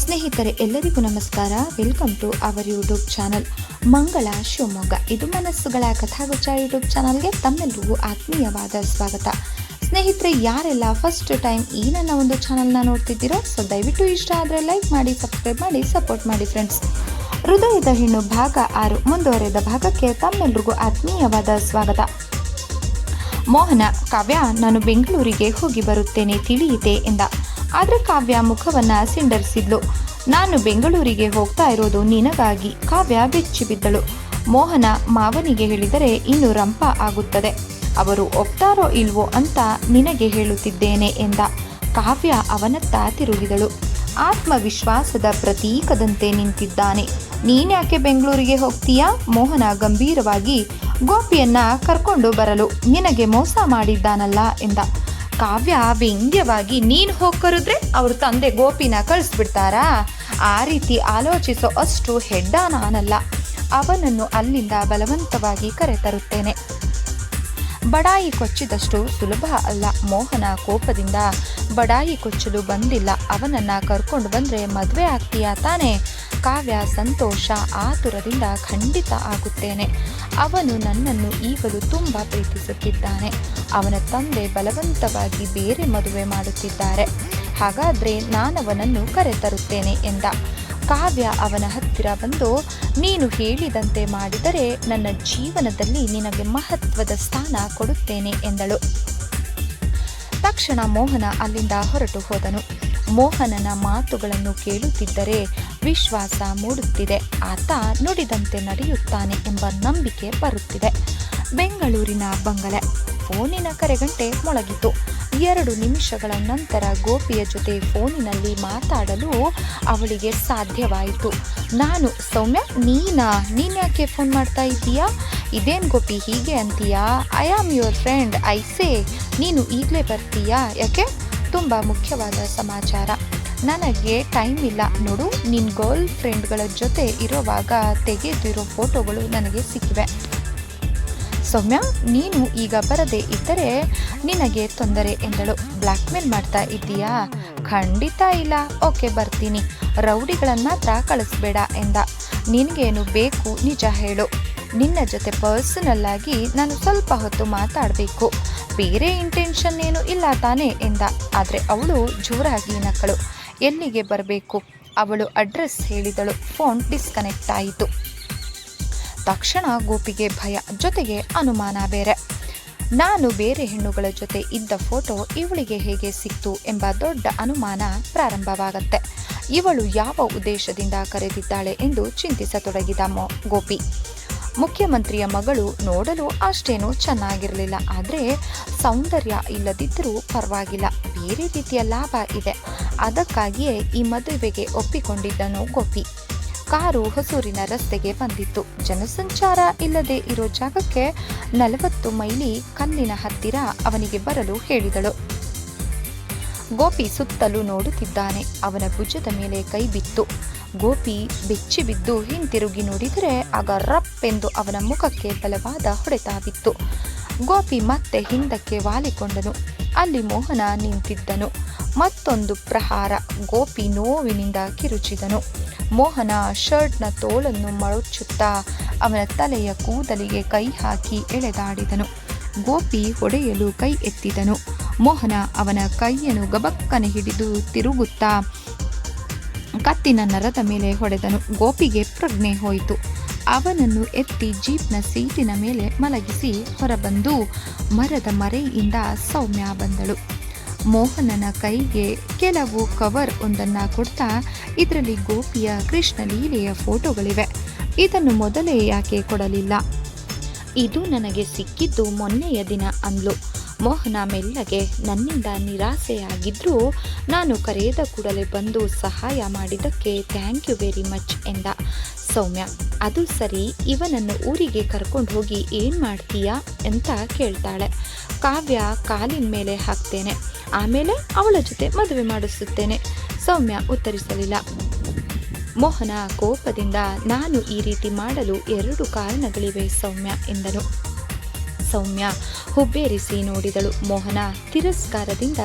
ಸ್ನೇಹಿತರೆ, ಎಲ್ಲರಿಗೂ ನಮಸ್ಕಾರ. Welcome to our YouTube channel Mangala Shivamogga. ಇದು ಮನಸ್ಸುಗಳ ಕಥಾಗುಚ್ಚ ಯೂಟ್ಯೂಬ್ ಚಾನಲ್ಗೆ ತಮ್ಮೆಲ್ಲರಿಗೂ ಆತ್ಮೀಯವಾದ ಸ್ವಾಗತ. ಸ್ನೇಹಿತರೆ, ಯಾರೆಲ್ಲ ಫಸ್ಟ್ ಟೈಮ್ ಈ ನನ್ನ ಒಂದು ಚಾನಲ್ನ ನೋಡ್ತಿದ್ದೀರೋ ಸೊ ದಯವಿಟ್ಟು ಇಷ್ಟ ಆದರೆ ಲೈಕ್ ಮಾಡಿ ಸಬ್ಸ್ಕ್ರೈಬ್ ಮಾಡಿ ಸಪೋರ್ಟ್ ಮಾಡಿ ಫ್ರೆಂಡ್ಸ್ ಹೃದಯದ ಹೆಣ್ಣು ಭಾಗ ಆರು, ಮುಂದುವರೆದ ಭಾಗಕ್ಕೆ ತಮ್ಮೆಲ್ಲರಿಗೂ ಆತ್ಮೀಯವಾದ ಸ್ವಾಗತ. ಮೋಹನ ಕಾವ್ಯ, ನಾನು ಬೆಂಗಳೂರಿಗೆ ಹೋಗಿ ಬರುತ್ತೇನೆ ತಿಳಿಯಿತೆ ಎಂದ. ಆದರೆ ಕಾವ್ಯ ಮುಖವನ್ನ ಸಿಂಡರಿಸಿದ್ಲು. ನಾನು ಬೆಂಗಳೂರಿಗೆ ಹೋಗ್ತಾ ಇರೋದು ನಿನಗಾಗಿ. ಕಾವ್ಯ ಬೆಚ್ಚಿ ಬಿದ್ದಳು. ಮೋಹನ ಮಾವನಿಗೆ ಹೇಳಿದರೆ ಇನ್ನು ರಂಪ ಆಗುತ್ತದೆ. ಅವರು ಒಪ್ತಾರೋ ಇಲ್ವೋ ಅಂತ ನಿನಗೆ ಹೇಳುತ್ತಿದ್ದೇನೆ ಎಂದ. ಕಾವ್ಯ ಅವನತ್ತ ತಿರುಗಿದಳು. ಆತ್ಮವಿಶ್ವಾಸದ ಪ್ರತೀಕದಂತೆ ನಿಂತಿದ್ದಾನೆ. ನೀನ್ಯಾಕೆ ಬೆಂಗಳೂರಿಗೆ ಹೋಗ್ತೀಯಾ? ಮೋಹನ ಗಂಭೀರವಾಗಿ ಗೋಪಿಯನ್ನ ಕರ್ಕೊಂಡು ಬರಲು ನಿನಗೆ ಮೋಸ ಮಾಡಿದ್ದಾನಲ್ಲ ಎಂದ. ಕಾವ್ಯ ವ್ಯಂಗ್ಯವಾಗಿ ನೀನು ಹೋಗ್ಕರಿದ್ರೆ ಅವ್ರ ತಂದೆ ಗೋಪಿನ ಕಳಿಸ್ಬಿಡ್ತಾರಾ. ಆ ರೀತಿ ಆಲೋಚಿಸೋ ಅಷ್ಟು ಹೆಡ್ಡ ನಾನಲ್ಲ. ಅವನನ್ನು ಅಲ್ಲಿಂದ ಬಲವಂತವಾಗಿ ಕರೆತರುತ್ತೇನೆ. ಬಡಾಯಿ ಕೊಚ್ಚಿದಷ್ಟು ಸುಲಭ ಅಲ್ಲ. ಮೋಹನ ಕೋಪದಿಂದ ಬಡಾಯಿ ಕೊಚ್ಚಲು ಬಂದಿಲ್ಲ. ಅವನನ್ನ ಕರ್ಕೊಂಡು ಬಂದ್ರೆ ಮದುವೆ ಆಗ್ತೀಯಾ ತಾನೇ? ಕಾವ್ಯ ಸಂತೋಷ ಆತುರದಿಂದ ಖಂಡಿತ ಆಗುತ್ತೇನೆ. ಅವನು ನನ್ನನ್ನು ಈಗಲೂ ತುಂಬ ಪ್ರೀತಿಸುತ್ತಿದ್ದಾನೆ. ಅವನ ತಂದೆ ಬಲವಂತವಾಗಿ ಬೇರೆ ಮದುವೆ ಮಾಡುತ್ತಿದ್ದಾರೆ. ಹಾಗಾದ್ರೆ ನಾನವನನ್ನು ಕರೆತರುತ್ತೇನೆ ಎಂದ. ಕಾವ್ಯ ಅವನ ಹತ್ತಿರ ಬಂದು, ನೀನು ಹೇಳಿದಂತೆ ಮಾಡಿದರೆ ನನ್ನ ಜೀವನದಲ್ಲಿ ನಿನಗೆ ಮಹತ್ವದ ಸ್ಥಾನ ಕೊಡುತ್ತೇನೆ ಎಂದಳು. ತಕ್ಷಣ ಮೋಹನ ಅಲ್ಲಿಂದ ಹೊರಟು ಹೋದನು. ಮೋಹನನ ಮಾತುಗಳನ್ನು ಕೇಳುತ್ತಿದ್ದರೆ ವಿಶ್ವಾಸ ಮೂಡುತ್ತಿದೆ. ಆತ ನುಡಿದಂತೆ ನಡೆಯುತ್ತಾನೆ ಎಂಬ ನಂಬಿಕೆ ಬರುತ್ತಿದೆ. ಬೆಂಗಳೂರಿನ ಬಂಗಲೆ. ಫೋನಿನ ಕರೆಗಂಟೆ ಮೊಳಗಿತು ಎರಡು ನಿಮಿಷಗಳ ನಂತರ ಗೋಪಿಯ ಜೊತೆ ಫೋನಿನಲ್ಲಿ ಮಾತಾಡಲು ಅವಳಿಗೆ ಸಾಧ್ಯವಾಯಿತು. ನಾನು ಸೌಮ್ಯ, ನೀನಾ? ನೀನ್ಯಾಕೆ ಫೋನ್ ಮಾಡ್ತಾ ಇದ್ದೀಯಾ? ಇದೇನು ಗೋಪಿ, ಹೀಗೆ ಅಂತೀಯಾ? I am your friend I say ನೀನು ಈಗಲೇ ಬರ್ತೀಯಾ? ಯಾಕೆ? ತುಂಬ ಮುಖ್ಯವಾದ ಸಮಾಚಾರ. ನನಗೆ ಟೈಮ್ ಇಲ್ಲ. ನೋಡು ನಿನ್ನ ಗರ್ಲ್ ಫ್ರೆಂಡ್ಗಳ ಜೊತೆ ಇರೋವಾಗ ತೆಗೆದಿರೋ ಫೋಟೋಗಳು ನನಗೆ ಸಿಕ್ಕಿವೆ. ಸೌಮ್ಯ, ನೀನು ಈಗ ಬರದೇ ಇದ್ದರೆ ನಿನಗೆ ತೊಂದರೆ ಎಂದಳು. ಬ್ಲ್ಯಾಕ್ ಮೇಲ್ ಮಾಡ್ತಾ ಇದ್ದೀಯಾ? ಖಂಡಿತ ಇಲ್ಲ. ಓಕೆ, ಬರ್ತೀನಿ. ರೌಡಿಗಳನ್ನ ಮಾತ್ರ ಕಳಿಸ್ಬೇಡ ಎಂದ. ನಿನಗೇನು ಬೇಕು ನಿಜ ಹೇಳು. ನಿನ್ನ ಜೊತೆ ಪರ್ಸನಲ್ ಆಗಿ ನಾನು ಸ್ವಲ್ಪ ಹೊತ್ತು ಮಾತಾಡಬೇಕು. ಬೇರೆ ಇಂಟೆನ್ಷನ್ ಏನು ಇಲ್ಲ ತಾನೇ ಎಂದ. ಆದರೆ ಅವಳು ಜೋರಾಗಿ ನಕ್ಕಳು. ಎಲ್ಲಿಗೆ ಬರಬೇಕು? ಅವಳು ಅಡ್ರೆಸ್ ಹೇಳಿದಳು. ಫೋನ್ ಡಿಸ್ಕನೆಕ್ಟ್ ಆಯಿತು. ತಕ್ಷಣ ಗೋಪಿಗೆ ಭಯ ಜೊತೆಗೆ ಅನುಮಾನ ಬೇರೆ. ನಾನು ಬೇರೆ ಹೆಣ್ಣುಗಳ ಜೊತೆ ಇದ್ದ ಫೋಟೋ ಇವಳಿಗೆ ಹೇಗೆ ಸಿಕ್ತು ಎಂಬ ದೊಡ್ಡ ಅನುಮಾನ ಪ್ರಾರಂಭವಾಗತ್ತೆ. ಇವಳು ಯಾವ ಉದ್ದೇಶದಿಂದ ಕರೆದಿದ್ದಾಳೆ ಎಂದು ಚಿಂತಿಸತೊಡಗಿದ ಮೊ, ಗೋಪಿ. ಮುಖ್ಯಮಂತ್ರಿಯ ಮಗಳು ನೋಡಲು ಅಷ್ಟೇನೂ ಚೆನ್ನಾಗಿರಲಿಲ್ಲ, ಆದರೆ ಸೌಂದರ್ಯ ಇಲ್ಲದಿದ್ದರೂ ಪರವಾಗಿಲ್ಲ. ಬೇರೆ ರೀತಿಯ ಲಾಭ ಇದೆ. ಅದಕ್ಕಾಗಿಯೇ ಈ ಮದುವೆಗೆ ಒಪ್ಪಿಕೊಂಡಿದ್ದನು ಗೋಪಿ. ಕಾರು ಹೊಸೂರಿನ ರಸ್ತೆಗೆ ಬಂದಿತ್ತು. ಜನಸಂಚಾರ ಇಲ್ಲದೆ ಇರೋ ಜಾಗಕ್ಕೆ ನಲವತ್ತು ಮೈಲಿ ಕಲ್ಲಿನ ಹತ್ತಿರ ಅವನಿಗೆ ಬರಲು ಹೇಳಿದಳು. ಗೋಪಿ ಸುತ್ತಲೂ ನೋಡುತ್ತಿದ್ದಾನೆ. ಅವನ ಭುಜದ ಮೇಲೆ ಕೈ ಬಿತ್ತು. ಗೋಪಿ ಬೆಚ್ಚಿ ಬಿದ್ದು ಹಿಂತಿರುಗಿ ನೋಡಿದರೆ ಆಗ ರಪ್ ಎಂದು ಅವನ ಮುಖಕ್ಕೆ ಬಲವಾದ ಹೊಡೆತ ಬಿತ್ತು. ಗೋಪಿ ಮತ್ತೆ ಹಿಂದಕ್ಕೆ ವಾಲಿಕೊಂಡನು. ಅಲ್ಲಿ ಮೋಹನ ನಿಂತಿದ್ದನು. ಮತ್ತೊಂದು ಪ್ರಹಾರ ಗೋಪಿ ನೋವಿನಿಂದ ಕಿರುಚಿದನು. ಮೋಹನ ಶರ್ಟ್ನ ತೋಳನ್ನು ಮಳುಚುತ್ತಾ ಅವನ ತಲೆಯ ಕೂದಲಿಗೆ ಕೈ ಹಾಕಿ ಎಳೆದಾಡಿದನು. ಗೋಪಿ ಹೊಡೆಯಲು ಕೈ ಎತ್ತಿದನು. ಮೋಹನ ಅವನ ಕೈಯನ್ನು ಗಬಕ್ಕನೆ ಹಿಡಿದು ತಿರುಗುತ್ತಾ ಕತ್ತಿನ ನರದ ಮೇಲೆ ಹೊಡೆದನು. ಗೋಪಿಗೆ ಪ್ರಜ್ಞೆ ಹೋಯಿತು. ಅವನನ್ನು ಎತ್ತಿ ಜೀಪ್ನ ಸೀಟಿನ ಮೇಲೆ ಮಲಗಿಸಿ ಹೊರಬಂದು ಮರದ ಮರೆಯಿಂದ ಸೌಮ್ಯ ಬಂದಳು. ಮೋಹನನ ಕೈಗೆ ಕೆಲವು ಕವರ್ ಒಂದನ್ನು ಕೊಡ್ತಾ ಇದರಲ್ಲಿ ಗೋಪಿಯ ಕೃಷ್ಣಲೀಲೆಯ ಫೋಟೋಗಳಿವೆ. ಇದನ್ನು ಮೊದಲೇ ಯಾಕೆ ಕೊಡಲಿಲ್ಲ? ಇದು ನನಗೆ ಸಿಕ್ಕಿದ್ದು ಮೊನ್ನೆಯ ದಿನ ಅಂದ್ಲು. ಮೋಹನ ಮೆಲ್ಲಗೆ ನನ್ನಿಂದ ನಿರಾಸೆಯಾಗಿದ್ದರೂ ನಾನು ಕರೆಯದ ಕೂಡಲೇ ಬಂದು ಸಹಾಯ ಮಾಡಿದ್ದಕ್ಕೆ ಥ್ಯಾಂಕ್ ಯು ವೆರಿ ಮಚ್ ಎಂದ. ಸೌಮ್ಯ, ಅದು ಸರಿ, ಇವನನ್ನು ಊರಿಗೆ ಕರ್ಕೊಂಡು ಹೋಗಿ ಏನು ಮಾಡ್ತೀಯಾ? ಅಂತ ಕೇಳ್ತಾಳೆ. ಕಾವ್ಯ ಕಾಲಿನ ಮೇಲೆ ಹಾಕ್ತೇನೆ. ಆಮೇಲೆ ಅವಳ ಜೊತೆ ಮದುವೆ ಮಾಡಿಸುತ್ತೇನೆ. ಸೌಮ್ಯ ಉತ್ತರಿಸಲಿಲ್ಲ. ಮೋಹನ ಕೋಪದಿಂದ, ನಾನು ಈ ರೀತಿ ಮಾಡಲು ಎರಡು ಕಾರಣಗಳಿವೆ ಸೌಮ್ಯ, ಎಂದನು. ಸೌಮ್ಯ ಹುಬ್ಬೇರಿಸಿ ನೋಡಿದಳು. ಮೋಹನ ತಿರಸ್ಕಾರದಿಂದ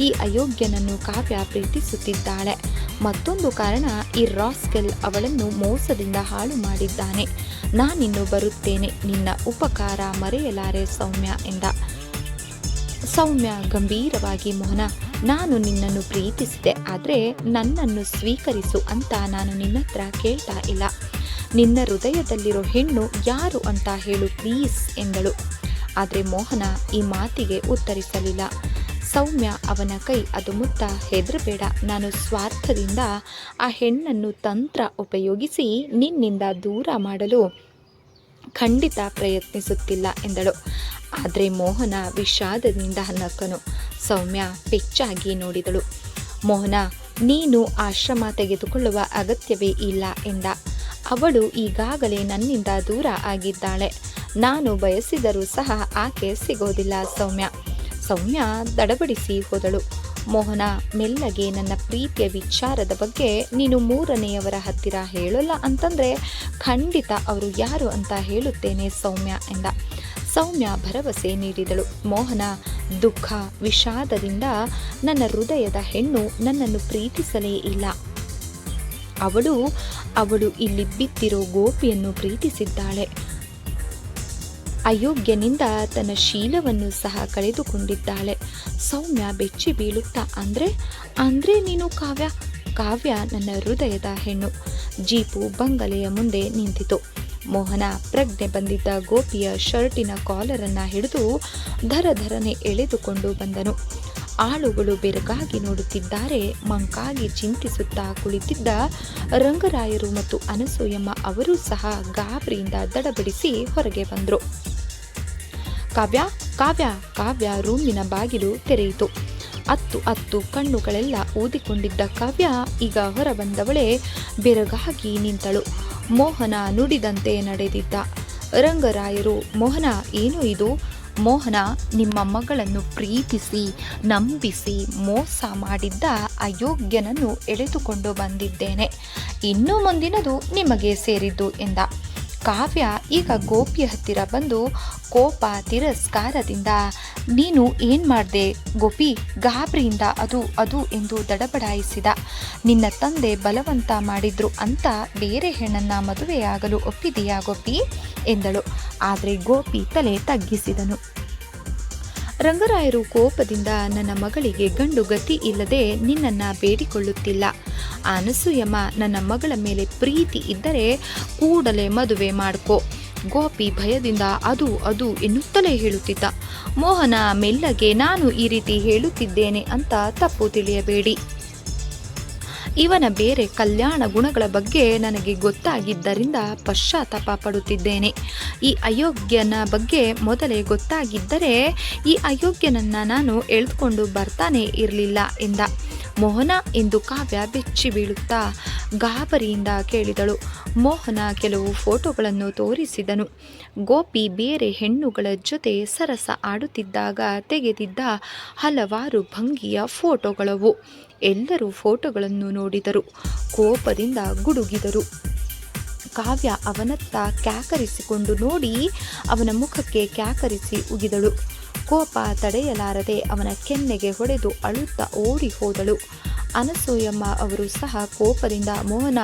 ಈ ಅಯೋಗ್ಯನನ್ನು ಕಾವ್ಯ ಪ್ರೀತಿಸುತ್ತಿದ್ದಾಳೆ. ಮತ್ತೊಂದು ಕಾರಣ ಈ ರಾಸ್ಕೆಲ್ ಅವಳನ್ನು ಮೋಸದಿಂದ ಹಾಳು ಮಾಡಿದ್ದಾನೆ. ನಾನಿನ್ನು ಬರುತ್ತೇನೆ, ನಿನ್ನ ಉಪಕಾರ ಮರೆಯಲಾರೆ ಸೌಮ್ಯ ಎಂದ. ಸೌಮ್ಯ ಗಂಭೀರವಾಗಿ, ಮೋಹನ, ನಾನು ನಿನ್ನನ್ನು ಪ್ರೀತಿಸಿದೆ, ಆದರೆ ನನ್ನನ್ನು ಸ್ವೀಕರಿಸು ಅಂತ ನಾನು ನಿನ್ನತ್ರ ಕೇಳ್ತಾ ಇಲ್ಲ. ನಿನ್ನ ಹೃದಯದಲ್ಲಿರೋ ಹೆಣ್ಣು ಯಾರು ಅಂತ ಹೇಳು ಪ್ಲೀಸ್ ಎಂದಳು. ಆದರೆ ಮೋಹನ ಈ ಮಾತಿಗೆ ಉತ್ತರಿಸಲಿಲ್ಲ. ಸೌಮ್ಯ ಅವನ ಕೈ ಅದು ಮುತ್ತ ಹೆದರಬೇಡ. ನಾನು ಸ್ವಾರ್ಥದಿಂದ ಆ ಹೆಣ್ಣನ್ನು ತಂತ್ರ ಉಪಯೋಗಿಸಿ ನಿನ್ನಿಂದ ದೂರ ಮಾಡಲು ಖಂಡಿತ ಪ್ರಯತ್ನಿಸುತ್ತಿಲ್ಲ ಎಂದಳು. ಆದರೆ ಮೋಹನ ವಿಷಾದದಿಂದ ನಕ್ಕನು. ಸೌಮ್ಯ ಪೆಚ್ಚಾಗಿ ನೋಡಿದಳು. ಮೋಹನ, ನೀನು ಆಶ್ರಮ ತೆಗೆದುಕೊಳ್ಳುವ ಅಗತ್ಯವೇ ಇಲ್ಲ ಎಂದ. ಅವಳು ಈಗಾಗಲೇ ನನ್ನಿಂದ ದೂರ ಆಗಿದ್ದಾಳೆ. ನಾನು ಬಯಸಿದರೂ ಸಹ ಆಕೆ ಸಿಗೋದಿಲ್ಲ ಸೌಮ್ಯ. ಸೌಮ್ಯ ದಡಬಡಿಸಿ ಹೋದಳು. ಮೋಹನ ಮೆಲ್ಲಗೆ ನನ್ನ ಪ್ರೀತಿಯ ವಿಚಾರದ ಬಗ್ಗೆ ನೀನು ಮೂರನೆಯವರ ಹತ್ತಿರ ಹೇಳಲ್ಲ ಅಂತಂದರೆ ಖಂಡಿತ ಅವರು ಯಾರು ಅಂತ ಹೇಳುತ್ತೇನೆ ಸೌಮ್ಯ ಎಂದ. ಸೌಮ್ಯ ಭರವಸೆ ನೀಡಿದಳು. ಮೋಹನ ದುಃಖ ವಿಷಾದದಿಂದ ನನ್ನ ಹೃದಯದ ಹೆಣ್ಣು ನನ್ನನ್ನು ಪ್ರೀತಿಸಲೇ ಇಲ್ಲ. ಅವಳು ಅವಳು ಇಲ್ಲಿ ಬಿದ್ದಿರೋ ಗೋಪಿಯನ್ನು ಪ್ರೀತಿಸಿದ್ದಾಳೆ. ಅಯೋಗ್ಯನಿಂದ ತನ್ನ ಶೀಲವನ್ನು ಸಹ ಕಳೆದುಕೊಂಡಿದ್ದಾಳೆ. ಸೌಮ್ಯ ಬೆಚ್ಚಿ ಬೀಳುತ್ತಾ, ಅಂದರೆ, ಅಂದ್ರೆ ನೀನು ಕಾವ್ಯ? ಕಾವ್ಯ ನನ್ನ ಹೃದಯದ ಹೆಣ್ಣು. ಜೀಪು ಬಂಗಲೆಯ ಮುಂದೆ ನಿಂತಿತು. ಮೋಹನ ಪ್ರಜ್ಞೆ ಬಂದಿದ್ದ ಗೋಪಿಯ ಶರ್ಟಿನ ಕಾಲರನ್ನು ಹಿಡಿದು ಧರಧರನೆ ಎಳೆದುಕೊಂಡು ಬಂದನು. ಆಳುಗಳು ಬೆರಗಾಗಿ ನೋಡುತ್ತಿದ್ದಾರೆ, ಮಂಕಾಗಿ ಚಿಂತಿಸುತ್ತಾ ಕುಳಿತಿದ್ದ ರಂಗರಾಯರು ಮತ್ತು ಅನಸೂಯಮ್ಮ ಅವರೂ ಸಹ ಗಾಬರಿಯಿಂದ ದಡಬಡಿಸಿ ಹೊರಗೆ ಬಂದರು. ಕಾವ್ಯ ಕಾವ್ಯ ಕಾವ್ಯ ರೂಮಿನ ಬಾಗಿಲು ತೆರೆಯಿತು. ಅತ್ತು ಅತ್ತು ಕಣ್ಣುಗಳೆಲ್ಲ ಊದಿಕೊಂಡಿದ್ದ ಕಾವ್ಯ ಈಗ ಹೊರಬಂದವಳೆ ಬೆರಗಾಗಿ ನಿಂತಳು. ಮೋಹನ ನುಡಿದಂತೆ ನಡೆದಿದ್ದ. ರಂಗರಾಯರು, ಮೋಹನ ಏನು ಇದು? ಮೋಹನ ನಿಮ್ಮ ಮಗಳನ್ನು ಪ್ರೀತಿಸಿ, ನಂಬಿಸಿ ಮೋಸ ಮಾಡಿದ್ದ ಅಯೋಗ್ಯನನ್ನು ಎಳೆದುಕೊಂಡು ಬಂದಿದ್ದೇನೆ. ಇನ್ನು ಮುಂದಿನದು ನಿಮಗೆ ಸೇರಿದ್ದು ಎಂದ. ಕಾವ್ಯ ಈಗ ಗೋಪಿಯ ಹತ್ತಿರ ಬಂದು ಕೋಪ ತಿರಸ್ಕಾರದಿಂದ, ನೀನು ಏನು ಮಾಡಿದೆ? ಗೋಪಿ, ಗಾಬರಿಯಿಂದ ಅದು ಅದು ಎಂದು ದಡಬಡಾಯಿಸಿದ. ನಿನ್ನ ತಂದೆ ಬಲವಂತ ಮಾಡಿದ್ರು ಅಂತ ಬೇರೆ ಹೆಣ್ಣನ್ನ ಮದುವೆಯಾಗಲು ಒಪ್ಪಿದೆಯಾ ಗೋಪಿ? ಎಂದಳು. ಆದರೆ ಗೋಪಿ ತಲೆ ತಗ್ಗಿಸಿದನು. ರಂಗರಾಯರು ಕೋಪದಿಂದ ನನ್ನ ಮಗಳಿಗೆ ಗಂಡು ಗತಿ ಇಲ್ಲದೆ ನಿನ್ನನ್ನ ಬೇಡಿಕೊಳ್ಳುತ್ತಿಲ್ಲ. ಅನಸೂಯಮ್ಮ ನನ್ನ ಮಗಳ ಮೇಲೆ ಪ್ರೀತಿ ಇದ್ದರೆ ಕೂಡಲೇ ಮದುವೆ ಮಾಡ್ಕೊ. ಗೋಪಿ ಭಯದಿಂದ ಅದು ಅದು ಎನ್ನುತ್ತಲೇ ಹೇಳುತ್ತಿದ್ದ. ಮೋಹನ, ಮೆಲ್ಲಗೆ ನಾನು ಈ ರೀತಿ ಹೇಳುತ್ತಿದ್ದೇನೆ ಅಂತ ತಪ್ಪು ತಿಳಿಯಬೇಡಿ. ಇವನ ಬೇರೆ ಕಲ್ಯಾಣ ಗುಣಗಳ ಬಗ್ಗೆ ನನಗೆ ಗೊತ್ತಾಗಿದ್ದರಿಂದ ಪಶ್ಚಾತ್ತಾಪ ಪಡುತ್ತಿದ್ದೇನೆ. ಈ ಅಯೋಗ್ಯನ ಬಗ್ಗೆ ಮೊದಲೇ ಗೊತ್ತಾಗಿದ್ದರೆ ಈ ಅಯೋಗ್ಯನನ್ನು ನಾನು ಎಳೆದುಕೊಂಡು ಬರ್ತಾನೆ ಇರಲಿಲ್ಲ ಎಂದ. ಮೋಹನ ಎಂದು ಕಾವ್ಯ ಬೆಚ್ಚಿ ಬೀಳುತ್ತಾ ಗಾಬರಿಯಿಂದ ಕೇಳಿದಳು. ಮೋಹನ ಕೆಲವು ಫೋಟೋಗಳನ್ನು ತೋರಿಸಿದನು. ಗೋಪಿ ಬೇರೆ ಹೆಣ್ಣುಗಳ ಜೊತೆ ಸರಸ ಆಡುತ್ತಿದ್ದಾಗ ತೆಗೆದಿದ್ದ ಹಲವಾರು ಭಂಗಿಯ ಫೋಟೋಗಳವು. ಎಲ್ಲರೂ ಫೋಟೋಗಳನ್ನು ನೋಡಿದರು. ಕೋಪದಿಂದ ಗುಡುಗಿದರು. ಕಾವ್ಯ ಅವನತ್ತ ಕ್ಯಾಕರಿಸಿಕೊಂಡು ನೋಡಿ ಅವನ ಮುಖಕ್ಕೆ ಕ್ಯಾಕರಿಸಿ ಉಗಿದಳು. ಕೋಪ ತಡೆಯಲಾರದೆ ಅವನ ಕೆನ್ನೆಗೆ ಹೊಡೆದು ಅಳುತ್ತಾ ಓಡಿ ಹೋದಳು. ಅನಸೂಯಮ್ಮ ಅವರು ಸಹ ಕೋಪದಿಂದ, ಮೋಹನ,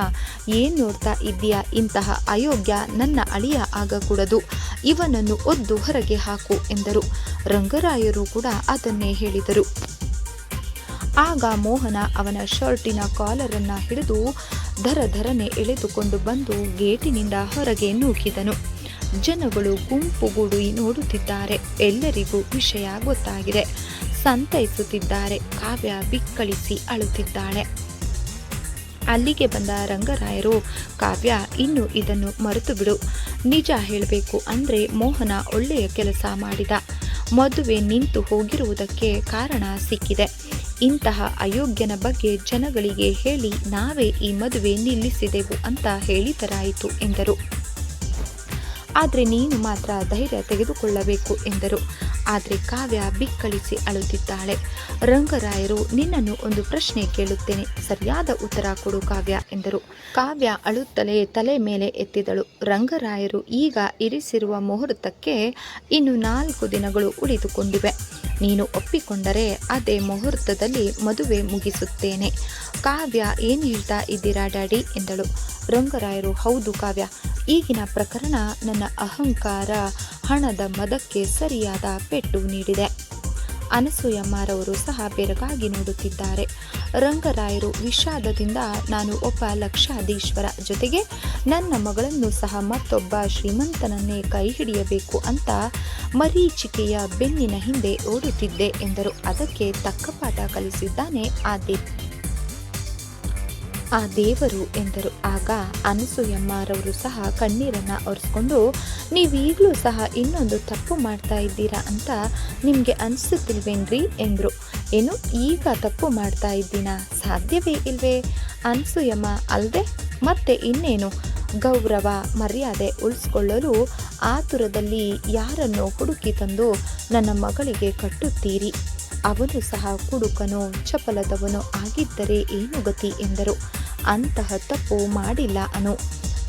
ಏನು ನೋಡ್ತಾ ಇದ್ದೀಯಾ? ಇಂತಹ ಅಯೋಗ್ಯ ನನ್ನ ಅಳಿಯ ಆಗಕೂಡದು. ಇವನನ್ನು ಒದ್ದು ಹೊರಗೆ ಹಾಕು ಎಂದರು. ರಂಗರಾಯರು ಕೂಡ ಅದನ್ನೇ ಹೇಳಿದರು. ಆಗ ಮೋಹನ ಅವನ ಶರ್ಟಿನ ಕಾಲರನ್ನು ಹಿಡಿದು ಧರ ಧರನೆ ಎಳೆದುಕೊಂಡು ಬಂದು ಗೇಟಿನಿಂದ ಹೊರಗೆ ನೂಕಿದನು. ಜನಗಳು ಗುಂಪುಗೂಡಿ ನೋಡುತ್ತಿದ್ದಾರೆ. ಎಲ್ಲರಿಗೂ ವಿಷಯ ಗೊತ್ತಾಗಿದೆ. ಸಂತೈಸುತ್ತಿದ್ದಾರೆ. ಕಾವ್ಯ ಬಿಕ್ಕಳಿಸಿ ಅಳುತ್ತಿದ್ದಾಳೆ. ಅಲ್ಲಿಗೆ ಬಂದ ರಂಗರಾಯರು, ಕಾವ್ಯ, ಇನ್ನು ಇದನ್ನು ಮರೆತು ಬಿಡು ನಿಜ ಹೇಳಬೇಕು ಅಂದರೆ ಮೋಹನ ಒಳ್ಳೆಯ ಕೆಲಸ ಮಾಡಿದ. ಮದುವೆ ನಿಂತು ಹೋಗಿರುವುದಕ್ಕೆ ಕಾರಣ ಸಿಕ್ಕಿದೆ. ಇಂತಹ ಅಯೋಗ್ಯನ ಬಗ್ಗೆ ಜನಗಳಿಗೆ ಹೇಳಿ ನಾವೇ ಈ ಮದುವೆ ನಿಲ್ಲಿಸಿದೆವು ಅಂತ ಹೇಳಿದರಾಯಿತು ಎಂದರು. ಆದರೆ ನೀನು ಮಾತ್ರ ಧೈರ್ಯ ತೆಗೆದುಕೊಳ್ಳಬೇಕು ಎಂದರು. ಆದರೆ ಕಾವ್ಯ ಬಿಕ್ಕಳಿಸಿ ಅಳುತ್ತಿದ್ದಾಳೆ. ರಂಗರಾಯರು, ನಿನ್ನನ್ನು ಒಂದು ಪ್ರಶ್ನೆ ಕೇಳುತ್ತೇನೆ. ಸರಿಯಾದ ಉತ್ತರ ಕೊಡು ಕಾವ್ಯ ಎಂದರು. ಕಾವ್ಯ ಅಳುತ್ತಲೇ ತಲೆ ಮೇಲೆ ಎತ್ತಿದಳು. ರಂಗರಾಯರು ಈಗ ಇರಿಸಿರುವ ಮುಹೂರ್ತಕ್ಕೆ ಇನ್ನು ನಾಲ್ಕು ದಿನಗಳು ಉಳಿದುಕೊಂಡಿವೆ. ನೀನು ಒಪ್ಪಿಕೊಂಡರೆ ಅದೇ ಮುಹೂರ್ತದಲ್ಲಿ ಮದುವೆ ಮುಗಿಸುತ್ತೇನೆ. ಕಾವ್ಯ ಏನು ಹೇಳ್ತಾ ಇದ್ದೀರಾ ಡ್ಯಾಡಿ ಎಂದಳು. ರಂಗರಾಯರು, ಹೌದು ಕಾವ್ಯ. ಈಗಿನ ಪ್ರಕರಣ ನನ್ನ ಅಹಂಕಾರ ಹಣದ ಮದಕ್ಕೆ ಸರಿಯಾದ ಪೆಟ್ಟು ನೀಡಿದೆ. ಅನಸೂಯಮ್ಮರವರು ಸಹ ಬೆರಗಾಗಿ ನೋಡುತ್ತಿದ್ದಾರೆ. ರಂಗರಾಯರು ವಿಷಾದದಿಂದ ನಾನು ಒಬ್ಬ ಲಕ್ಷಾಧೀಶ್ವರ ಜೊತೆಗೆ ನನ್ನ ಮಗಳನ್ನು ಸಹ ಮತ್ತೊಬ್ಬ ಶ್ರೀಮಂತನನ್ನೇ ಕೈ ಹಿಡಿಯಬೇಕು ಅಂತ ಮರೀಚಿಕೆಯ ಬೆನ್ನಿನ ಹಿಂದೆ ಓಡುತ್ತಿದ್ದೆ ಎಂದರು. ಅದಕ್ಕೆ ತಕ್ಕ ಪಾಠ ಕಲಿಸಿದ್ದಾನೆ ಆ ದೇ ಆ ದೇವರು ಎಂದರು. ಆಗ ಅನಸೂಯಮ್ಮರವರು ಸಹ ಕಣ್ಣೀರನ್ನು ಒರೆಸ್ಕೊಂಡು, ನೀವೀಗಲೂ ಸಹ ಇನ್ನೊಂದು ತಪ್ಪು ಮಾಡ್ತಾ ಇದ್ದೀರಾ ಅಂತ ನಿಮಗೆ ಅನಿಸುತ್ತಿಲ್ವೇನ್ರಿ? ಎಂದರು. ಏನು, ಈಗ ತಪ್ಪು ಮಾಡ್ತಾ ಇದ್ದೀನಾ? ಸಾಧ್ಯವೇ ಇಲ್ವೇ? ಅನಸೂಯಮ್ಮ ಅಲ್ಲದೆ ಮತ್ತೆ ಇನ್ನೇನು? ಗೌರವ, ಮರ್ಯಾದೆ ಉಳಿಸ್ಕೊಳ್ಳಲು ಆತುರದಲ್ಲಿ ಯಾರನ್ನು ಹುಡುಕಿ ತಂದು ನನ್ನ ಮಗಳಿಗೆ ಕಟ್ಟುತ್ತೀರಿ? ಅವನು ಸಹ ಕುಡುಕನೋ ಚಪಲದವನೋ ಆಗಿದ್ದರೆ ಏನು ಗತಿ ಎಂದರು. ಅಂತಹ ತಪ್ಪು ಮಾಡಿಲ್ಲ ಅನು.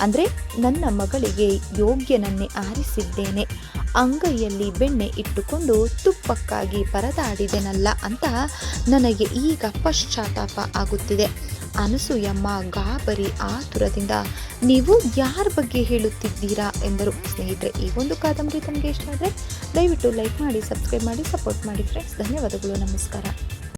ಅಂದರೆ ನನ್ನ ಮಗಳಿಗೆ ಯೋಗ್ಯನನ್ನೇ ಆರಿಸಿದ್ದೇನೆ. ಅಂಗೈಯಲ್ಲಿ ಬೆಣ್ಣೆ ಇಟ್ಟುಕೊಂಡು ತುಪ್ಪಕ್ಕಾಗಿ ಪರದಾಡಿದೆನಲ್ಲ ಅಂತ ನನಗೆ ಈಗ ಪಶ್ಚಾತ್ತಾಪ ಆಗುತ್ತಿದೆ. ಅನಸೂಯಮ್ಮ ಗಾಬರಿ ಆತುರದಿಂದ ನೀವು ಯಾರ ಬಗ್ಗೆ ಹೇಳುತ್ತಿದ್ದೀರಾ ಎಂದರು. ಸ್ನೇಹಿತರೆ, ಈ ಒಂದು ಕಾದಂಬರಿ ತಮಗೆ ಇಷ್ಟ ಆದರೆ ದಯವಿಟ್ಟು ಲೈಕ್ ಮಾಡಿ ಸಬ್ಸ್ಕ್ರೈಬ್ ಮಾಡಿ ಸಪೋರ್ಟ್ ಮಾಡಿ ಫ್ರೆಂಡ್ಸ್ ಧನ್ಯವಾದಗಳು, ನಮಸ್ಕಾರ.